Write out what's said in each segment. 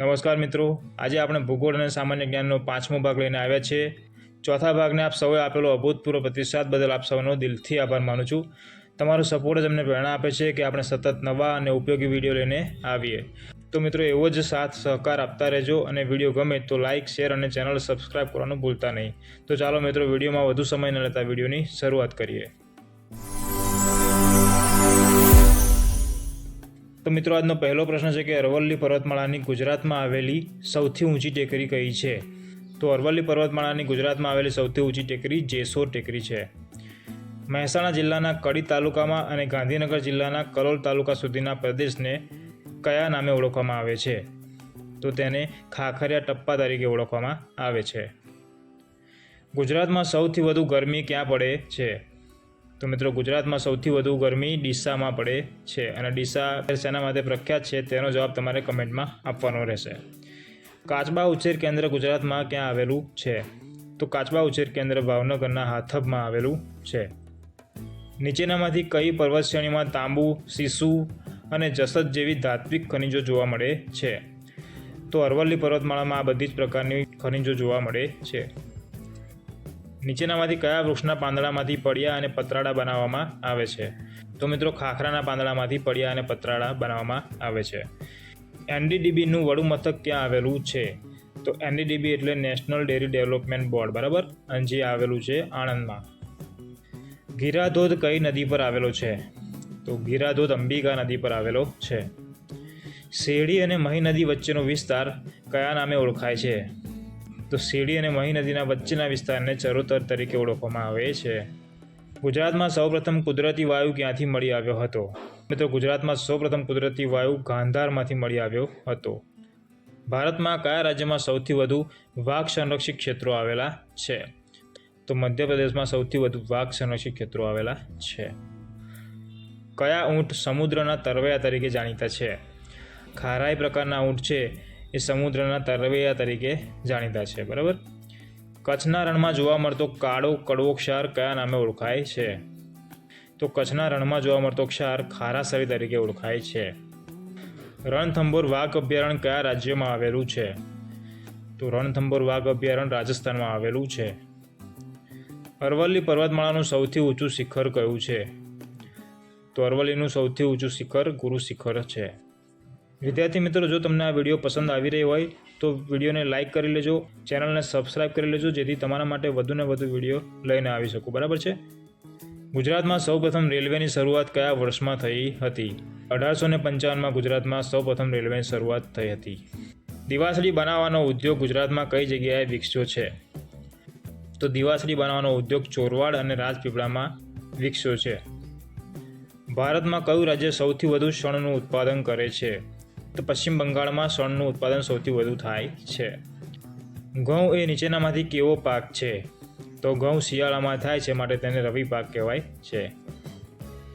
નમસ્કાર મિત્રો. આજે આપણે ભૂગોળ અને સામાન્ય જ્ઞાનનો પાંચમો ભાગ લઈને આવ્યા છીએ. ચોથા ભાગને આપ સૌએ આપેલો અભૂતપૂર્વ પ્રતિસાદ બદલ આપ સૌનો દિલથી આભાર માનું છું. તમારો સપોર્ટ જ અમને પ્રેરણા આપે છે કે આપણે સતત નવા અને ઉપયોગી વીડિયો લઈને આવીએ. તો મિત્રો, એવો જ સાથ સહકાર આપતા રહેજો અને વીડિયો ગમે તો લાઇક શેર અને ચેનલ સબસ્ક્રાઇબ કરવાનું ભૂલતા નહીં. તો ચાલો મિત્રો, વિડીયોમાં વધુ સમય ન લેતા વિડીયોની શરૂઆત કરીએ. તો મિત્રો, આજનો પહેલો પ્રશ્ન છે કે અરવલ્લી પર્વતમાળાની ગુજરાતમાં આવેલી સૌથી ઊંચી ટેકરી કઈ છે? તો અરવલ્લી પર્વતમાળાની ગુજરાતમાં આવેલી સૌથી ઊંચી ટેકરી જેસોર ટેકરી છે. મહેસાણા જિલ્લાના કડી તાલુકામાં અને ગાંધીનગર જિલ્લાના કલોલ તાલુકા સુધીના પ્રદેશને કયા નામે ઓળખવામાં આવે છે? તો તેને ખાખરિયા ટપ્પા તરીકે ઓળખવામાં આવે છે. ગુજરાતમાં સૌથી વધુ ગરમી ક્યાં પડે છે? તો મિત્રો ગુજરાતમાં સૌથી વધુ ગરમી ડીસામાં પડે છે અને ડીસા શેના માટે પ્રખ્યાત છે તેનો જવાબ તમારે કમેન્ટમાં આપવાનો રહેશે. કાચબા ઉછેર કેન્દ્ર ગુજરાતમાં ક્યાં આવેલું છે? તો કાચબા ઉછેર કેન્દ્ર ભાવનગરના હાથબમાં આવેલું છે. નીચેનામાંથી કઈ પર્વત શ્રેણીમાં તાંબુ, સીસુ અને જસદ જેવી ધાત્વિક ખનિજો જોવા મળે છે? તો અરવલ્લી પર્વતમાળામાં આ બધી જ પ્રકારની ખનિજો જોવા મળે છે. નીચેનામાંથી કયા વૃક્ષના પાંદડામાંથી પડિયા અને પતરાળા બનાવવામાં આવે છે? તો મિત્રો, ખાખરાના પાંદડામાંથી પડિયા અને પતરાળા બનાવવામાં આવે છે. એનડીડીબીનું વડું મથક ક્યાં આવેલું છે? તો એનડીડીબી એટલે નેશનલ ડેરી ડેવલપમેન્ટ બોર્ડ, બરાબર? અને જે આવેલું છે આણંદમાં. ગીરાધોધ કઈ નદી પર આવેલો છે? તો ગીરાધોધ અંબિકા નદી પર આવેલો છે. શેરડી અને મહી નદી વચ્ચેનો વિસ્તાર કયા નામે ઓળખાય છે? તો શેરડી અને મહી નદીના વચ્ચેના વિસ્તારને ચરોતર તરીકે ઓળખવામાં આવે છે. ગુજરાતમાં સૌપ્રથમ કુદરતી વાયુ ક્યાંથી મળી આવ્યો હતો? મિત્રો ગુજરાતમાં સૌપ્રથમ કુદરતી વાયુ ગાંધારમાંથી મળી આવ્યો હતો. ભારતમાં કયા રાજ્યમાં સૌથી વધુ વાઘ સંરક્ષિત ક્ષેત્રો આવેલા છે? તો મધ્યપ્રદેશમાં સૌથી વધુ વાઘ સંરક્ષિત ક્ષેત્રો આવેલા છે. કયા ઊંટ સમુદ્રના તરવૈયા તરીકે જાણીતા છે? ખારાઈ પ્રકારના ઊંટ છે એ સમુદ્રના તરવૈયા તરીકે જાણીતા છે, બરાબર? કચ્છના રણમાં જોવા મળતો કાળો કડવો ક્ષાર કયા નામે ઓળખાય છે? તો કચ્છના રણમાં જોવા મળતો ક્ષાર ખારાસરી તરીકે ઓળખાય છે. રણથંભોર વાઘ અભયારણ્ય કયા રાજ્યમાં આવેલું છે? તો રણથંભોર વાઘ અભયારણ્ય રાજસ્થાનમાં આવેલું છે. અરવલ્લી પર્વતમાળાનું સૌથી ઊંચું શિખર કયું છે? તો અરવલ્લીનું સૌથી ઊંચું શિખર ગુરુ શિખર છે. વિદ્યાર્થી મિત્રો, જો તમને આ વીડિયો પસંદ આવી રહી હોય, તો વિડીયોને લાઇક કરી લેજો, ચેનલને સબસ્ક્રાઇબ કરી લેજો, જેથી તમારા માટે વધુને વધુ વીડિયો લઈને આવી શકું. બરાબર છે? ગુજરાતમાં સૌપ્રથમ રેલવેની શરૂઆત કયા વર્ષમાં થઈ હતી? અઢારસો ને પંચાવનમાં ગુજરાતમાં સૌપ્રથમ રેલવેની શરૂઆત થઈ હતી. દિવાસળી બનાવવાનો ઉદ્યોગ ગુજરાતમાં કઈ જગ્યાએ વિકસ્યો છે? તો દિવાસળી બનાવવાનો ઉદ્યોગ ચોરવાડ અને રાજપીપળામાં વિકસ્યો છે. ભારતમાં કયું રાજ્ય સૌથી વધુ શણનું ઉત્પાદન કરે છે? તો પશ્ચિમ બંગાળમાં શણનું ઉત્પાદન સૌથી વધુ થાય છે. ઘઉં એ નીચેનામાંથી કેવો પાક છે? તો ઘઉં શિયાળામાં થાય છે માટે તેને રવિ પાક કહેવાય છે.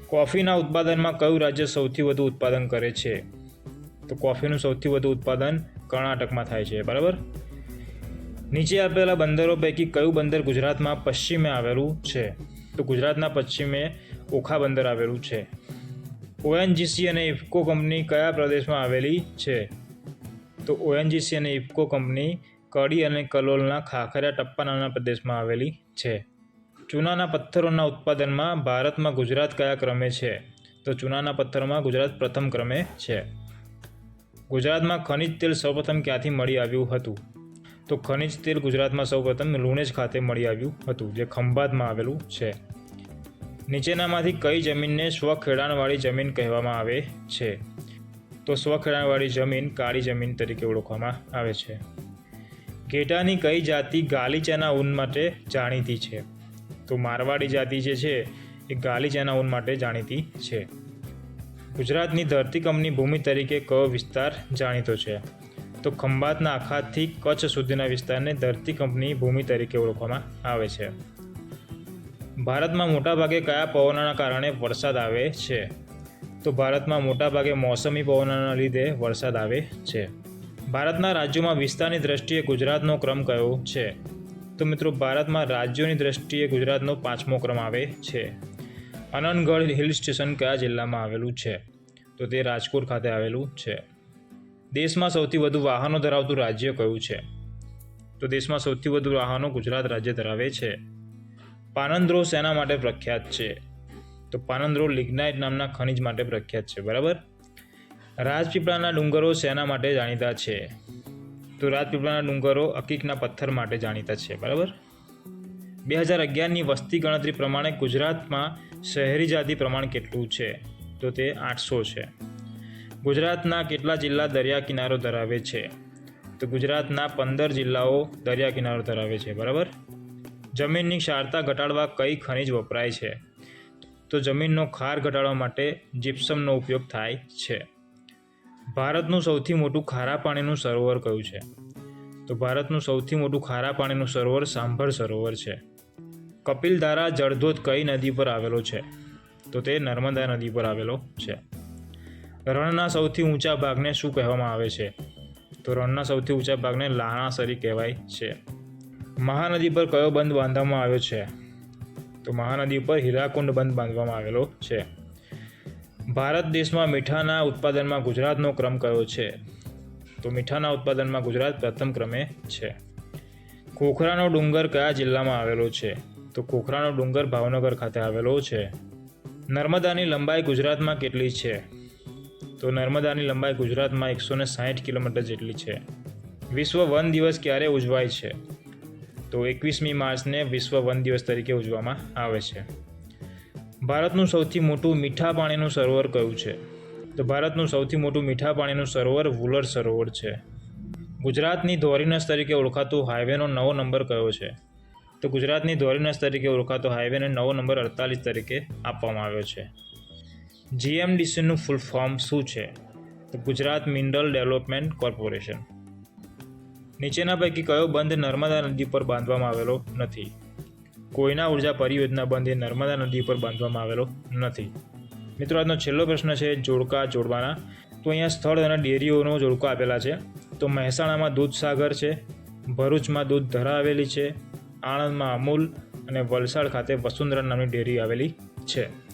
કોફીના ઉત્પાદનમાં કયું રાજ્ય સૌથી વધુ ઉત્પાદન કરે છે? તો કોફીનું સૌથી વધુ ઉત્પાદન કર્ણાટકમાં થાય છે, બરાબર? નીચે આપેલા બંદરો પૈકી કયું બંદર ગુજરાતમાં પશ્ચિમે આવેલું છે? તો ગુજરાતના પશ્ચિમે ઓખા બંદર આવેલું છે. ઓએનજીસી અને ઇફકો કંપની કયા પ્રદેશમાં આવેલી છે? તો ઓએનજીસી અને ઇફકો કંપની કડી અને કલોલના ખાખરિયા ટપ્પા નાના પ્રદેશમાં આવેલી છે. ચૂનાના પથ્થરોના ઉત્પાદનમાં ભારતમાં ગુજરાત કયા ક્રમે છે? તો ચૂનાના પથ્થરોમાં ગુજરાત પ્રથમ ક્રમે છે. ગુજરાતમાં ખનિજ તેલ સૌપ્રથમ ક્યાંથી મળી આવ્યું હતું? તો ખનિજ તેલ ગુજરાતમાં સૌપ્રથમ લુણેજ ખાતે મળી આવ્યું હતું, જે ખંભાતમાં આવેલું છે. નીચેનામાંથી કઈ જમીનને સ્વખેડાણવાળી જમીન કહેવામાં આવે છે? તો સ્વખેડાણવાળી જમીન કાળી જમીન તરીકે ઓળખવામાં આવે છે. ઘેટાની કઈ જાતિ ગાલીચાના ઊન માટે જાણીતી છે? તો મારવાડી જાતિ જે છે, એ ગાલીચાના ઊન માટે જાણીતી છે. ગુજરાતની ધરતીકંપની ભૂમિ તરીકે કયો વિસ્તાર જાણીતો છે. તો ખંભાતના આખાતથી કચ્છ સુધીના વિસ્તારને ધરતીકંપની ભૂમિ તરીકે ઓળખવામાં આવે છે. ભારતમાં મોટાભાગે કયા પવનોના કારણે વરસાદ આવે છે? તો ભારતમાં મોટાભાગે મોસમી પવનોના લીધે વરસાદ આવે છે. ભારતના રાજ્યોમાં વિસ્તારની દ્રષ્ટિએ ગુજરાતનો ક્રમ કયો છે? તો મિત્રો, ભારતમાં રાજ્યોની દ્રષ્ટિએ ગુજરાતનો પાંચમો ક્રમ આવે છે. અનનગઢ હિલ સ્ટેશન કયા જિલ્લામાં આવેલું છે? તો તે રાજકોટ ખાતે આવેલું છે. દેશમાં સૌથી વધુ વાહનો ધરાવતું રાજ્ય કયું છે? તો દેશમાં સૌથી વધુ વાહનો ગુજરાત રાજ્ય ધરાવે છે. પાનંદ્રો શેના માટે પ્રખ્યાત છે? તો પાનંદ્રો લિગ્નાઇટ નામના ખનિજ માટે પ્રખ્યાત છે, બરાબર? રાજપીપળાના ડુંગરો શેના માટે જાણીતા છે? તો રાજપીપળાના ડુંગરો અકીકના પથ્થર માટે જાણીતા છે, બરાબર? બે હજાર અગિયારની વસ્તી ગણતરી પ્રમાણે ગુજરાતમાં શહેરી જાતિ પ્રમાણ કેટલું છે? તો તે આઠસો છે. ગુજરાતના કેટલા જિલ્લા દરિયા કિનારો ધરાવે છે? તો ગુજરાતના પંદર જિલ્લાઓ દરિયા કિનારો ધરાવે છે, બરાબર? જમીનની ક્ષારતા ઘટાડવા કઈ ખનિજ વપરાય છે? તો જમીનનો ખાર ઘટાડવા માટે જીપ્સમનો ઉપયોગ થાય છે. ભારતનું સૌથી મોટું ખારા પાણીનું સરોવર કયું છે? તો ભારતનું સૌથી મોટું ખારા પાણીનું સરોવર સાંભર સરોવર છે. કપિલધારા જળધોધ કઈ નદી પર આવેલો છે? તો તે નર્મદા નદી પર આવેલો છે. રણના સૌથી ઊંચા ભાગને શું કહેવામાં આવે છે? તો રણના સૌથી ઊંચા ભાગને લાણાસરી કહેવાય છે. મહાનદી પર કયો બંધ બાંધવામાં આવ્યો છે? તો મહાનદી પર હીરાકુંડ બંધ બાંધવામાં આવેલો છે. ભારત દેશમાં મીઠાના ઉત્પાદનમાં ગુજરાતનો ક્રમ કયો છે? તો મીઠાના ઉત્પાદનમાં ગુજરાત પ્રથમ ક્રમે છે. ખોખરાનો ડુંગર કયા જિલ્લામાં આવેલો છે? તો ખોખરાનો ડુંગર ભાવનગર ખાતે આવેલો છે. નર્મદાની લંબાઈ ગુજરાતમાં કેટલી છે? તો નર્મદાની લંબાઈ ગુજરાતમાં એકસો ને સાહીઠ કિલોમીટર જેટલી છે. વિશ્વ વન દિવસ ક્યારે ઉજવાય છે? તો એકવીસમી માર્ચને વિશ્વ વન દિવસ તરીકે ઉજવવામાં આવે છે. ભારતનું સૌથી મોટું મીઠા પાણીનું સરોવર કયું છે? તો ભારતનું સૌથી મોટું મીઠા પાણીનું સરોવર વુલર સરોવર છે. ગુજરાતની ધોરીનસ તરીકે ઓળખાતું હાઈવેનો નવો નંબર કયો છે? તો ગુજરાતની ધોરીનસ તરીકે ઓળખાતો હાઈવેને નવો નંબર અડતાલીસ તરીકે આપવામાં આવ્યો છે. જીએમડીસીનું ફૂલ ફોર્મ શું છે? તો ગુજરાત મિનરલ ડેવલપમેન્ટ કોર્પોરેશન. નીચેના પૈકી કયો બંધ નર્મદા નદી પર બાંધવામાં આવેલો નથી? કોઈના ઊર્જા પરિયોજના બંધ એ નર્મદા નદી પર બાંધવામાં આવેલો નથી? મિત્રો, આજનો છેલ્લો પ્રશ્ન છે જોડકા જોડવાના. તો અહીંયા સ્થળ અને ડેરીઓનો જોડકો આપેલા છે. તો મહેસાણામાં દૂધસાગર છે, ભરૂચમાં દૂધ ધરા આવેલી છે, આણંદમાં અમૂલ અને વલસાડ ખાતે વસુંધરા નામની ડેરી આવેલી છે.